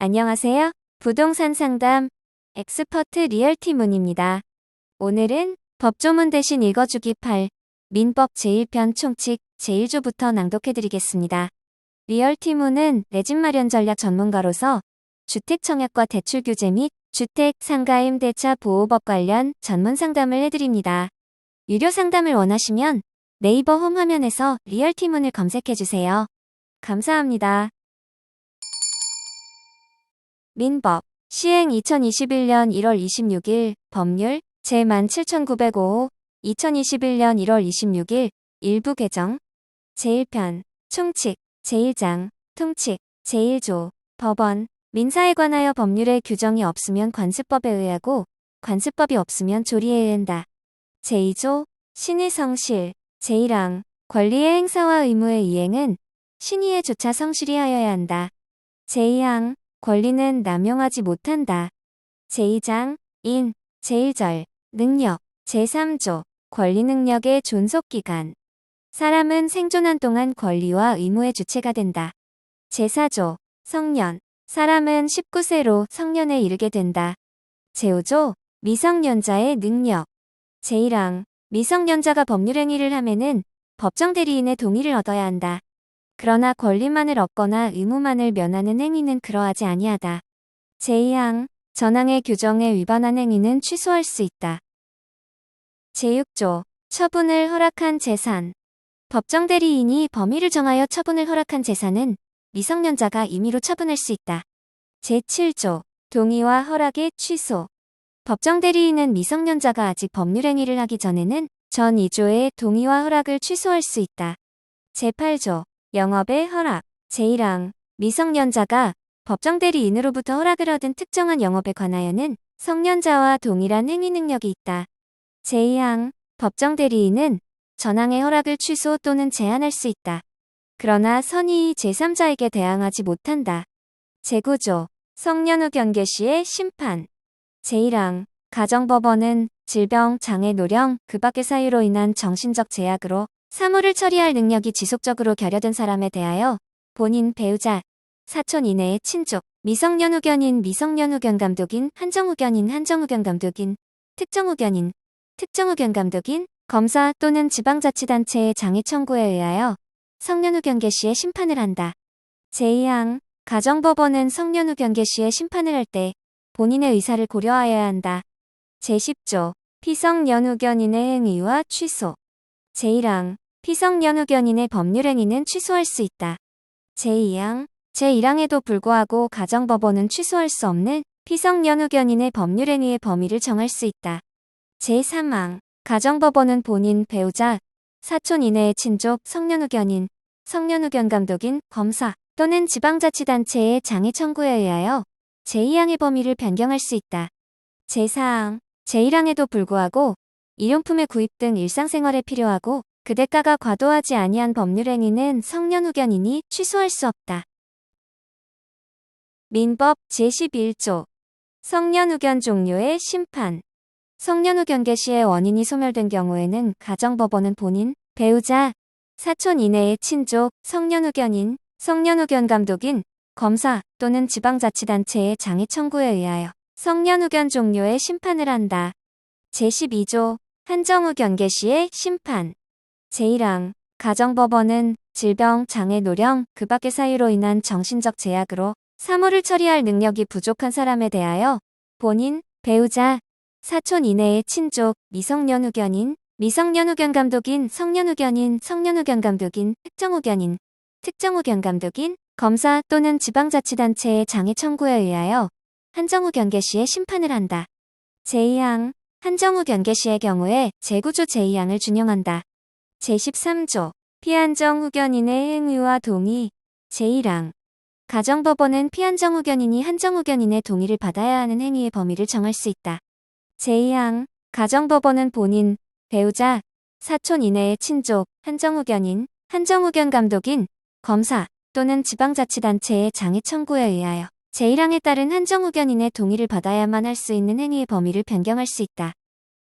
안녕하세요. 부동산 상담 엑스퍼트 리얼티 문입니다. 오늘은 법조문 대신 읽어주기 8 민법 제1편 총칙 제1조부터 낭독해드리겠습니다. 리얼티 문은 내 집 마련 전략 전문가로서 주택 청약과 대출 규제 및 주택 상가 임대차 보호법 관련 전문 상담을 해드립니다. 유료 상담을 원하시면 네이버 홈 화면에서 리얼티 문을 검색해주세요. 감사합니다. 민법. 시행 2021년 1월 26일. 법률. 제17905 2021년 1월 26일. 일부 개정. 제1편. 총칙. 제1장. 통칙. 제1조. 법원. 민사에 관하여 법률의 규정이 없으면 관습법에 의하고 관습법이 없으면 조리에 의한다. 제2조. 신의 성실. 제1항. 권리의 행사와 의무의 이행은 신의에 조차 성실히 하여야 한다. 제2항 권리는 남용하지 못한다. 제2장 인 제1절 능력 제3조 권리 능력의 존속기간 사람은 생존한 동안 권리와 의무의 주체가 된다. 제4조 성년 사람은 19세로 성년에 이르게 된다. 제5조 미성년자의 능력 제1항 미성년자가 법률행위를 하면은 법정 대리인의 동의를 얻어야 한다. 그러나 권리만을 얻거나 의무만을 면하는 행위는 그러하지 아니하다. 제2항 전항의 규정에 위반한 행위는 취소할 수 있다. 제6조 처분을 허락한 재산 법정 대리인이 범위를 정하여 처분을 허락한 재산은 미성년자가 임의로 처분할 수 있다. 제7조 동의와 허락의 취소 법정 대리인은 미성년자가 아직 법률 행위를 하기 전에는 전 2조의 동의와 허락을 취소할 수 있다. 제8조 영업의 허락 제1항 미성년자가 법정 대리인으로부터 허락을 얻은 특정한 영업에 관하여는 성년자와 동일한 행위 능력이 있다. 제2항 법정 대리인은 전항의 허락을 취소 또는 제한할 수 있다. 그러나 선의의 제3자에게 대항하지 못한다. 제9조 성년 후 경계 시의 심판 제1항 가정법원은 질병, 장애, 노령, 그 밖의 사유로 인한 정신적 제약으로 사무를 처리할 능력이 지속적으로 결여된 사람에 대하여 본인, 배우자, 사촌 이내의 친족, 미성년 후견인, 미성년 후견 감독인, 한정 후견인, 한정 후견 감독인, 특정 후견인, 특정 후견 감독인, 검사 또는 지방자치단체의 장애 청구에 의하여 성년 후견 개시의 심판을 한다. 제2항 가정법원은 성년 후견 개시의 심판을 할 때 본인의 의사를 고려하여야 한다. 제10조 피성년 후견인의 행위와 취소 제1항 피성년 후견인의 법률행위는 취소할 수 있다. 제2항 제1항에도 불구하고 가정법원은 취소할 수 없는 피성년 후견인의 법률행위의 범위를 정할 수 있다. 제3항 가정법원은 본인, 배우자, 사촌 이내의 친족, 성년 후견인, 성년 후견 감독인, 검사 또는 지방자치단체의 장애 청구에 의하여 제2항의 범위를 변경할 수 있다. 제4항 제1항에도 불구하고 일용품의 구입 등 일상생활에 필요하고 그 대가가 과도하지 아니한 법률 행위는 성년 후견인이 취소할 수 없다. 민법 제11조 성년 후견 종료의 심판 성년 후견 개시의 원인이 소멸된 경우에는 가정법원은 본인, 배우자, 사촌 이내의 친족, 성년 후견인, 성년 후견 감독인, 검사 또는 지방자치단체의 장애 청구에 의하여 성년 후견 종료의 심판을 한다. 제12조 한정후 경계 시의 심판. 제1항 가정법원은 질병, 장애, 노령, 그 밖의 사유로 인한 정신적 제약으로 사무를 처리할 능력이 부족한 사람에 대하여 본인, 배우자, 사촌 이내의 친족, 미성년 후견인, 미성년 후견 감독인, 성년 후견인, 성년 후견 감독인, 특정 후견인, 특정 후견 감독인, 검사 또는 지방자치단체의 장애 청구에 의하여 한정후 경계 시의 심판을 한다. 제2항 한정후 경계 시의 경우에 제9조 제2항을 준용한다. 제13조 피한정 후견인의 행위와 동의 제1항 가정법원은 피한정 후견인이 한정 후견인의 동의를 받아야 하는 행위의 범위를 정할 수 있다. 제2항 가정법원은 본인, 배우자, 사촌 이내의 친족, 한정 후견인, 한정 후견 감독인, 검사 또는 지방자치단체의 장애 청구에 의하여 제1항에 따른 한정 후견인의 동의를 받아야만 할 수 있는 행위의 범위를 변경할 수 있다.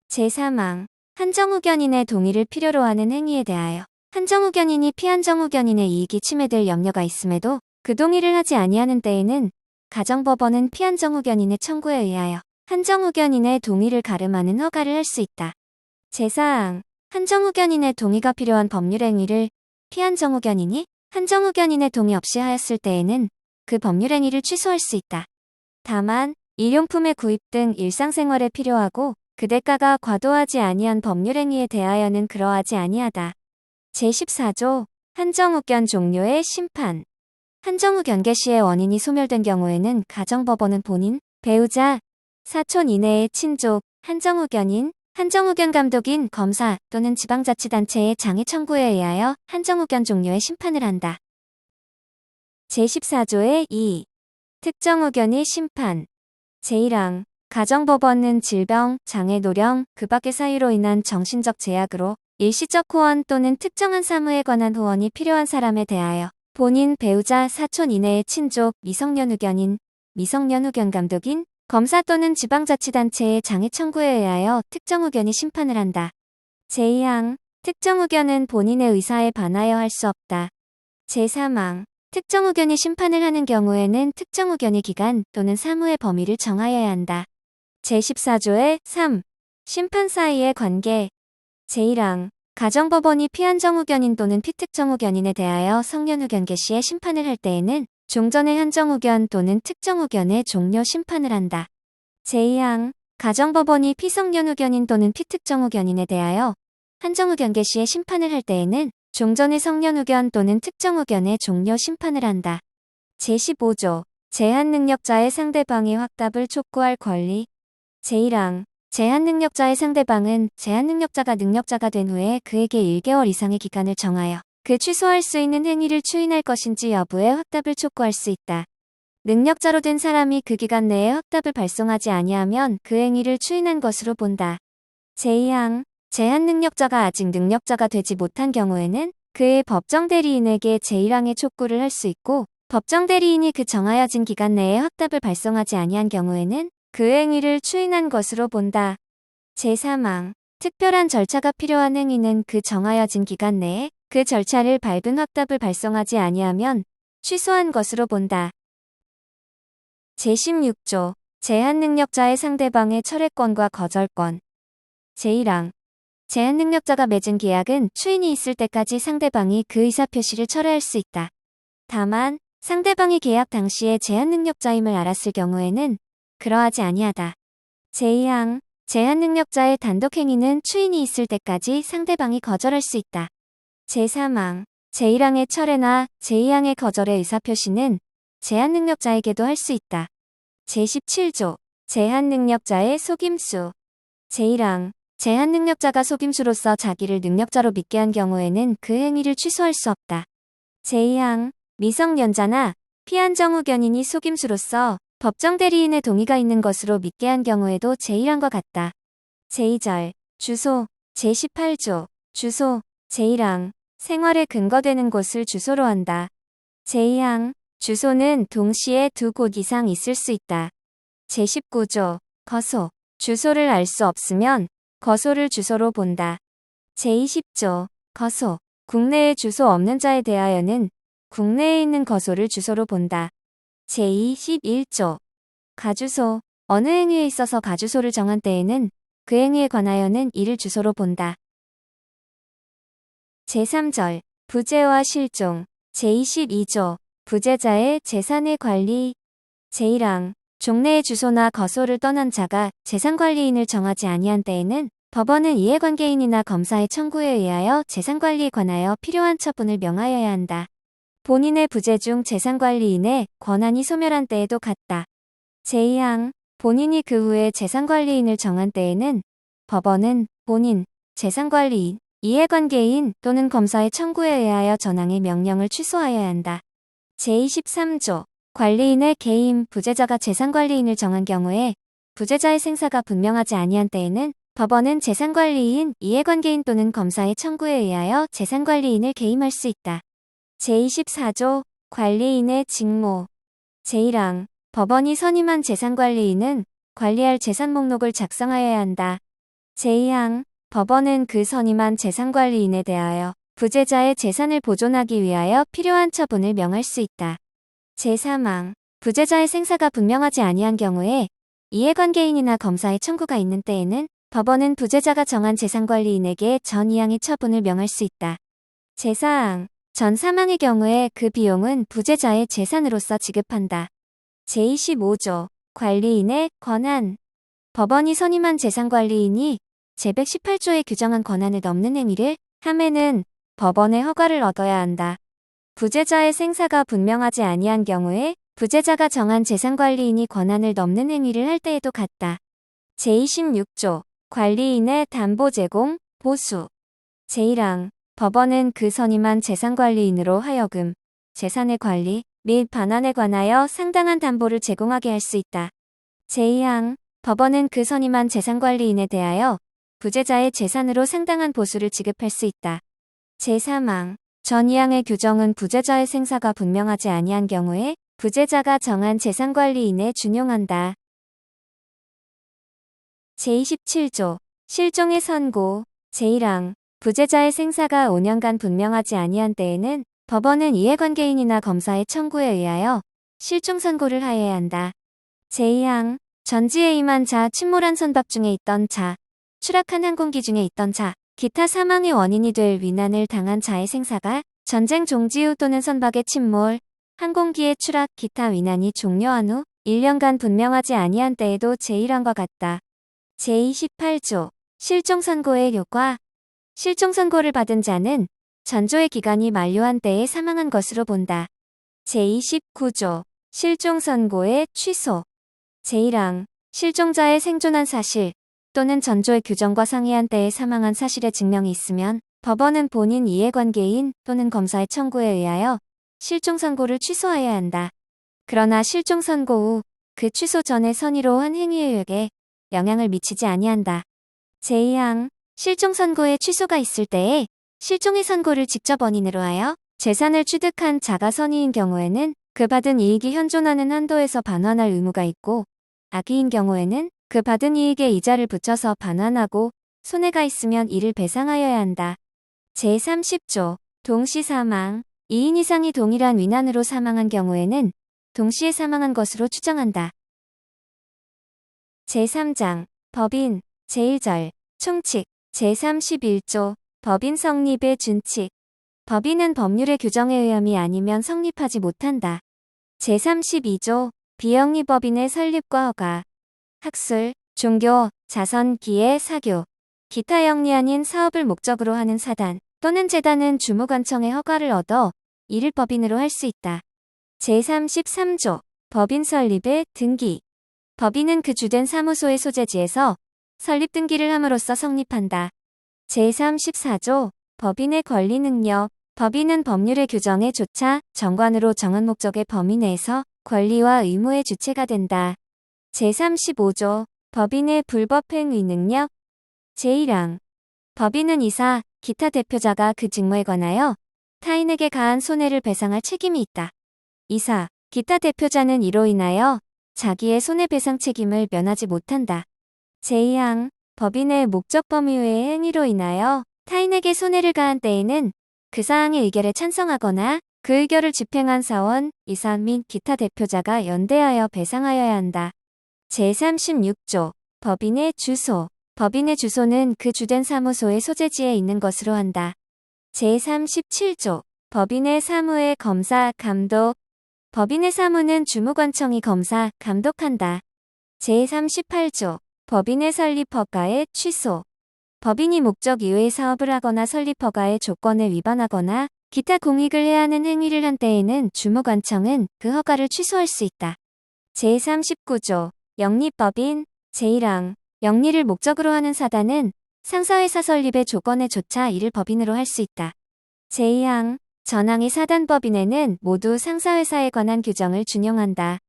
제3항 한정 후견인의 동의를 필요로 하는 행위에 대하여 한정 후견인이 피한정 후견인의 이익이 침해될 염려가 있음에도 그 동의를 하지 아니하는 때에는 가정법원은 피한정 후견인의 청구에 의하여 한정 후견인의 동의를 가름하는 허가를 할 수 있다. 제4항 한정 후견인의 동의가 필요한 법률 행위를 피한정 후견인이 한정 후견인의 동의 없이 하였을 때에는 그 법률 행위를 취소할 수 있다. 다만 일용품의 구입 등 일상생활에 필요하고 그 대가가 과도하지 아니한 법률 행위에 대하여는 그러하지 아니하다. 제14조 한정후견 종료의 심판 한정후견 개시의 원인이 소멸된 경우에는 가정법원은 본인, 배우자, 사촌 이내의 친족, 한정후견인, 한정후견 감독인, 검사 또는 지방자치단체의 장애 청구에 의하여 한정후견 종료의 심판을 한다. 제14조의 2. 특정후견의 심판 제1항 가정법원은 질병, 장애, 노령, 그 밖의 사유로 인한 정신적 제약으로 일시적 호원 또는 특정한 사무에 관한 호원이 필요한 사람에 대하여 본인, 배우자, 사촌 이내의 친족, 미성년 후견인, 미성년 후견 감독인, 검사 또는 지방자치단체의 장애 청구에 의하여 특정 후견이 심판을 한다. 제2항 특정 후견은 본인의 의사에 반하여 할 수 없다. 제3항 특정 후견이 심판을 하는 경우에는 특정 후견의 기간 또는 사무의 범위를 정하여야 한다. 제14조의 3. 심판 사이의 관계 제1항 가정법원이 피한정후견인 또는 피특정후견인에 대하여 성년후견 개시에 심판을 할 때에는 종전의 한정후견 또는 특정후견의 종료 심판을 한다. 제2항 가정법원이 피성년후견인 또는 피특정후견인에 대하여 한정후견 개시에 심판을 할 때에는 종전의 성년후견 또는 특정후견의 종료 심판을 한다. 제15조 제한 능력자의 상대방이 확답을 촉구할 권리 제1항 제한 능력자의 상대방은 제한 능력자가 능력자가 된 후에 그에게 1개월 이상의 기간을 정하여 그 취소할 수 있는 행위를 추인할 것인지 여부에 확답을 촉구할 수 있다. 능력자로 된 사람이 그 기간 내에 확답을 발송하지 아니하면 그 행위를 추인한 것으로 본다. 제2항 제한 능력자가 아직 능력자가 되지 못한 경우에는 그의 법정 대리인에게 제1항의 촉구를 할 수 있고 법정 대리인이 그 정하여진 기간 내에 확답을 발송하지 아니한 경우에는 그 행위를 추인한 것으로 본다. 제3항 특별한 절차가 필요한 행위는 그 정하여진 기간 내에 그 절차를 밟은 확답을 발송하지 아니하면 취소한 것으로 본다. 제16조 제한 능력자의 상대방의 철회권과 거절권 제1항 제한 능력자가 맺은 계약은 추인이 있을 때까지 상대방이 그 의사표시를 철회할 수 있다. 다만 상대방이 계약 당시에 제한 능력자임을 알았을 경우에는 그러하지 아니하다. 제2항 제한 능력자의 단독 행위는 추인이 있을 때까지 상대방이 거절할 수 있다. 제3항 제1항의 철회나 제2항의 거절의 의사표시는 제한 능력자에게도 할 수 있다. 제17조 제한 능력자의 속임수 제1항 제한 능력자가 속임수로서 자기를 능력자로 믿게 한 경우에는 그 행위를 취소할 수 없다. 제2항 미성년자나 피한정 후견인이 속임수로서 법정 대리인의 동의가 있는 것으로 믿게 한 경우에도 제1항과 같다. 제2절 주소 제18조 주소 제1항 생활에 근거되는 곳을 주소로 한다. 제2항 주소는 동시에 두 곳 이상 있을 수 있다. 제19조 거소 주소를 알 수 없으면 거소를 주소로 본다. 제20조 거소 국내에 주소 없는 자에 대하여는 국내에 있는 거소를 주소로 본다. 제21조 가주소 어느 행위에 있어서 가주소를 정한 때에는 그 행위에 관하여는 이를 주소로 본다. 제3절 부재와 실종 제22조 부재자의 재산의 관리 제1항 종래의 주소나 거소를 떠난 자가 재산관리인을 정하지 아니한 때에는 법원은 이해관계인이나 검사의 청구에 의하여 재산관리에 관하여 필요한 처분을 명하여야 한다. 본인의 부재 중 재산관리인의 권한이 소멸한 때에도 같다. 제2항 본인이 그 후에 재산관리인을 정한 때에는 법원은 본인, 재산관리인, 이해관계인 또는 검사의 청구에 의하여 전항의 명령을 취소하여야 한다. 제23조 관리인의 개임 부재자가 재산관리인을 정한 경우에 부재자의 생사가 분명하지 아니한 때에는 법원은 재산관리인, 이해관계인 또는 검사의 청구에 의하여 재산관리인을 개임할 수 있다. 제24조 관리인의 직무 제1항 법원이 선임한 재산관리인은 관리할 재산 목록을 작성하여야 한다. 제2항 법원은 그 선임한 재산관리인에 대하여 부재자의 재산을 보존하기 위하여 필요한 처분을 명할 수 있다. 제3항 부재자의 생사가 분명하지 아니한 경우에 이해관계인이나 검사의 청구가 있는 때에는 법원은 부재자가 정한 재산관리인에게 전 이양의 처분을 명할 수 있다. 재사항 전 사망의 경우에 그 비용은 부재자의 재산으로서 지급한다. 제25조 관리인의 권한 법원이 선임한 재산관리인이 제118조에 규정한 권한을 넘는 행위를 함에는 법원의 허가를 얻어야 한다. 부재자의 생사가 분명하지 아니한 경우에 부재자가 정한 재산관리인이 권한을 넘는 행위를 할 때에도 같다. 제26조 관리인의 담보 제공, 보수 제1항 법원은 그 선임한 재산관리인으로 하여금 재산의 관리 및 반환에 관하여 상당한 담보를 제공하게 할 수 있다. 제2항 법원은 그 선임한 재산관리인에 대하여 부재자의 재산으로 상당한 보수를 지급할 수 있다. 제3항 전 2항의 규정은 부재자의 생사가 분명하지 아니한 경우에 부재자가 정한 재산관리인에 준용한다. 제27조 실종의 선고 제1항 부재자의 생사가 5년간 분명하지 아니한 때에는 법원은 이해관계인이나 검사의 청구에 의하여 실종 선고를 하여야 한다. 제2항 전지에 임한 자, 침몰한 선박 중에 있던 자, 추락한 항공기 중에 있던 자, 기타 사망의 원인이 될 위난을 당한 자의 생사가 전쟁 종지 후 또는 선박의 침몰, 항공기의 추락, 기타 위난이 종료한 후 1년간 분명하지 아니한 때에도 제1항과 같다. 제28조 실종 선고의 효과. 실종 선고를 받은 자는 전조의 기간이 만료한 때에 사망한 것으로 본다. 제29조 실종 선고의 취소. 제1항 실종자의 생존한 사실 또는 전조의 규정과 상이한 때에 사망한 사실의 증명이 있으면 법원은 본인 이해관계인 또는 검사의 청구에 의하여 실종 선고를 취소해야 한다. 그러나 실종 선고 후 그 취소 전에 선의로 한 행위의에게 영향을 미치지 아니한다. 제2항 실종 선고에 취소가 있을 때에 실종의 선고를 직접 원인으로 하여 재산을 취득한 자가 선의인 경우에는 그 받은 이익이 현존하는 한도에서 반환할 의무가 있고 악의인 경우에는 그 받은 이익에 이자를 붙여서 반환하고 손해가 있으면 이를 배상하여야 한다. 제30조 동시 사망 2인 이상이 동일한 위난으로 사망한 경우에는 동시에 사망한 것으로 추정한다. 제3장 법인 제1절 총칙 제31조 법인 성립의 준칙 법인은 법률의 규정에 의함이 아니면 성립하지 못한다. 제32조 비영리법인의 설립과 허가 학술, 종교, 자선, 기회, 사교 기타 영리 아닌 사업을 목적으로 하는 사단 또는 재단은 주무관청의 허가를 얻어 이를 법인으로 할 수 있다. 제33조 법인 설립의 등기 법인은 그 주된 사무소의 소재지에서 설립 등기를 함으로써 성립한다. 제34조 법인의 권리 능력 법인은 법률의 규정에 조차 정관으로 정한 목적의 범위 내에서 권리와 의무의 주체가 된다. 제35조 법인의 불법 행위 능력 제1항 법인은 이사, 기타 대표자가 그 직무에 관하여 타인에게 가한 손해를 배상할 책임이 있다. 이사, 기타 대표자는 이로 인하여 자기의 손해배상 책임을 면하지 못한다. 제2항 법인의 목적 범위 외의 행위로 인하여 타인에게 손해를 가한 때에는 그 사항의 의결에 찬성하거나 그 의결을 집행한 사원, 이사 및 기타 대표자가 연대하여 배상하여야 한다. 제36조 법인의 주소 법인의 주소는 그 주된 사무소의 소재지에 있는 것으로 한다. 제37조 법인의 사무의 검사, 감독 법인의 사무는 주무관청이 검사, 감독한다. 제38조 법인의 설립 허가의 취소 법인이 목적 이외의 사업을 하거나 설립 허가의 조건을 위반하거나 기타 공익을 해야 하는 행위를 한 때에는 주무관청은 그 허가를 취소할 수 있다. 제39조 영리법인 제1항 영리를 목적으로 하는 사단은 상사회사 설립의 조건에 조차 이를 법인으로 할 수 있다. 제2항 전항의 사단법인에는 모두 상사회사에 관한 규정을 준용한다.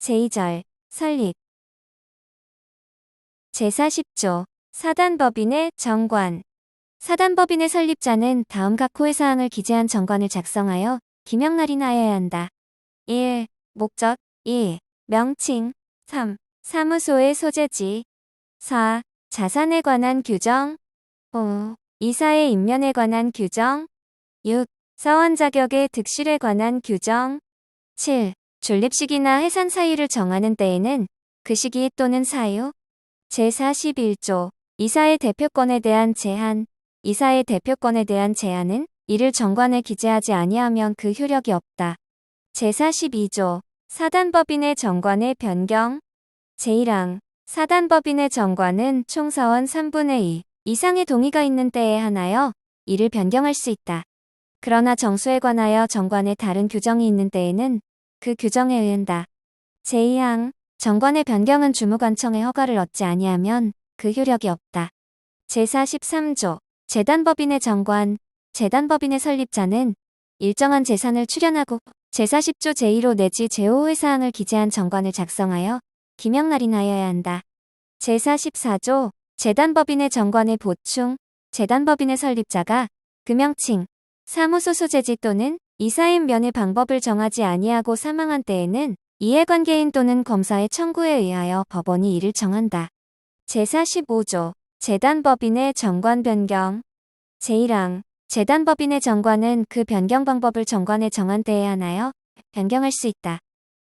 제2절 설립 제40조 사단법인의 정관 사단법인의 설립자는 다음 각 호의 사항을 기재한 정관을 작성하여 기명날인하여야 한다. 1. 목적 2. 명칭 3. 사무소의 소재지 4. 자산에 관한 규정 5. 이사의 인면에 관한 규정 6. 사원 자격의 득실에 관한 규정 7. 존립식이나 해산 사유를 정하는 때에는 그 시기 또는 사유. 제41조 이사의 대표권에 대한 제한 이사의 대표권에 대한 제한은 이를 정관에 기재하지 아니하면 그 효력이 없다. 제42조 사단법인의 정관의 변경 제1항 사단법인의 정관은 총사원 3분의 2 이상의 동의가 있는 때에 하나여 이를 변경할 수 있다. 그러나 정수에 관하여 정관에 다른 규정이 있는 때에는 그 규정에 의한다. 제2항 정관의 변경은 주무관청의 허가를 얻지 아니하면 그 효력이 없다. 제43조 재단법인의 정관 재단법인의 설립자는 일정한 재산을 출연하고 제40조 제1호 내지 제5회 사항을 기재한 정관을 작성하여 기명날인하여야 한다. 제44조 재단법인의 정관의 보충 재단법인의 설립자가 금명칭 사무소 소재지 또는 이사인 면의 방법을 정하지 아니하고 사망한 때에는 이해관계인 또는 검사의 청구에 의하여 법원이 이를 정한다. 제45조 재단법인의 정관 변경 제1항 재단법인의 정관은 그 변경 방법을 정관에 정한 때에 하나여 변경할 수 있다.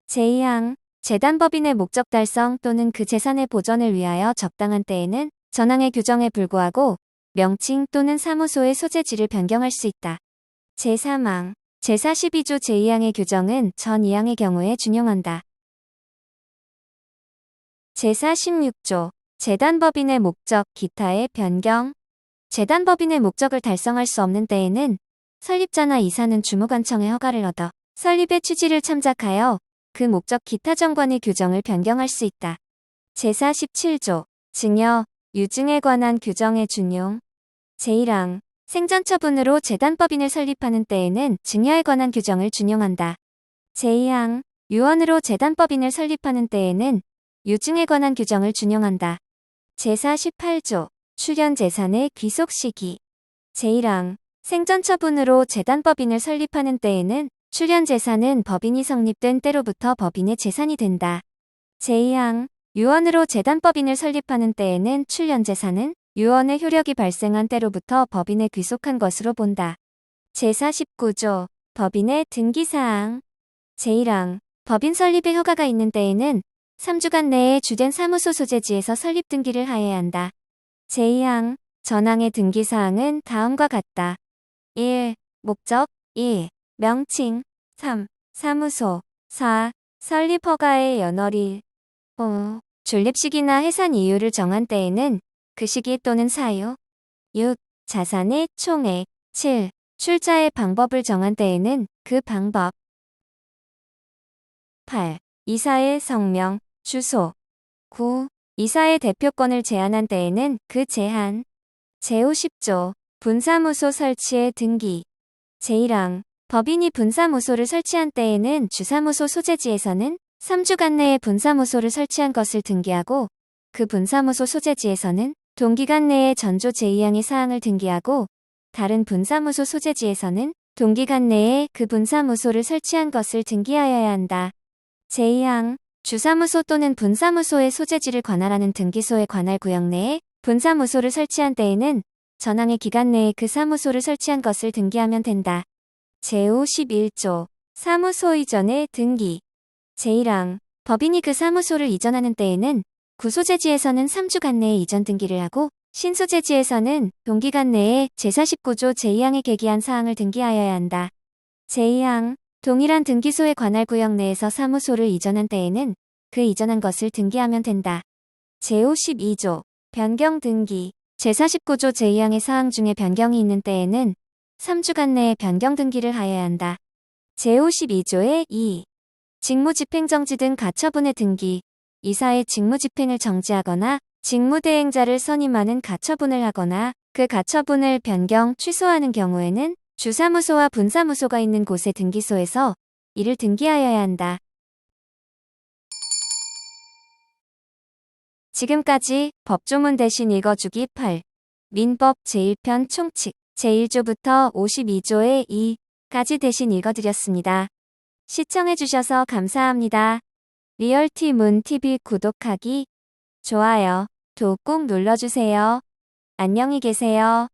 제2항 재단법인의 목적 달성 또는 그 재산의 보전을 위하여 적당한 때에는 전항의 규정에 불구하고 명칭 또는 사무소의 소재지를 변경할 수 있다. 제3항 제42조 제2항의 규정은 전 2항의 경우에 준용한다. 제46조 재단법인의 목적 기타의 변경 재단법인의 목적을 달성할 수 없는 때에는 설립자나 이사는 주무관청의 허가를 얻어 설립의 취지를 참작하여 그 목적 기타 정관의 규정을 변경할 수 있다. 제47조 증여, 유증에 관한 규정의 준용 제1항 생전 처분으로 재단법인을 설립하는 때에는 증여에 관한 규정을 준용한다. 제2항 유언으로 재단법인을 설립하는 때에는 유증에 관한 규정을 준용한다. 제48조 출연 재산의 귀속 시기 제1항 생전 처분으로 재단법인을 설립하는 때에는 출연 재산은 법인이 성립된 때로부터 법인의 재산이 된다. 제2항 유언으로 재단법인을 설립하는 때에는 출연 재산은 유언의 효력이 발생한 때로부터 법인에 귀속한 것으로 본다. 제49조 법인의 등기사항 제1항 법인 설립의 허가가 있는 때에는 3주간 내에 주된 사무소 소재지에서 설립 등기를 하여야 한다. 제2항 전항의 등기사항은 다음과 같다. 1. 목적 2. 명칭 3. 사무소 4. 설립 허가의 연월일 5. 존립식이나 해산 이유를 정한 때에는 그 시기 또는 사유 6. 자산의 총액 7. 출자의 방법을 정한 때에는 그 방법 8. 이사의 성명, 주소 9. 이사의 대표권을 제한한 때에는 그 제한 제50조 분사무소 설치의 등기 제1항 법인이 분사무소를 설치한 때에는 주사무소 소재지에서는 3주간 내에 분사무소를 설치한 것을 등기하고 그 분사무소 소재지에서는 동기간 내에 전조 제2항의 사항을 등기하고 다른 분사무소 소재지에서는 동기간 내에 그 분사무소를 설치한 것을 등기하여야 한다. 제2항 주사무소 또는 분사무소의 소재지를 관할하는 등기소의 관할 구역 내에 분사무소를 설치한 때에는 전항의 기간 내에 그 사무소를 설치한 것을 등기하면 된다. 제51조 사무소 이전의 등기 제1항 법인이 그 사무소를 이전하는 때에는 구소재지에서는 3주간 내에 이전 등기를 하고 신소재지에서는 동기간 내에 제49조 제2항에 계기한 사항을 등기하여야 한다. 제2항 동일한 등기소의 관할 구역 내에서 사무소를 이전한 때에는 그 이전한 것을 등기하면 된다. 제52조 변경 등기 제49조 제2항의 사항 중에 변경이 있는 때에는 3주간 내에 변경 등기를 하여야 한다. 제52조의 2. 직무집행정지 등 가처분의 등기 이사의 직무집행을 정지하거나 직무대행자를 선임하는 가처분을 하거나 그 가처분을 변경, 취소하는 경우에는 주사무소와 분사무소가 있는 곳의 등기소에서 이를 등기하여야 한다. 지금까지 법조문 대신 읽어주기 8. 민법 제1편 총칙 제1조부터 52조의 2까지 대신 읽어드렸습니다. 시청해주셔서 감사합니다. 리얼티문TV 구독하기, 좋아요, 도꼭 눌러주세요. 안녕히 계세요.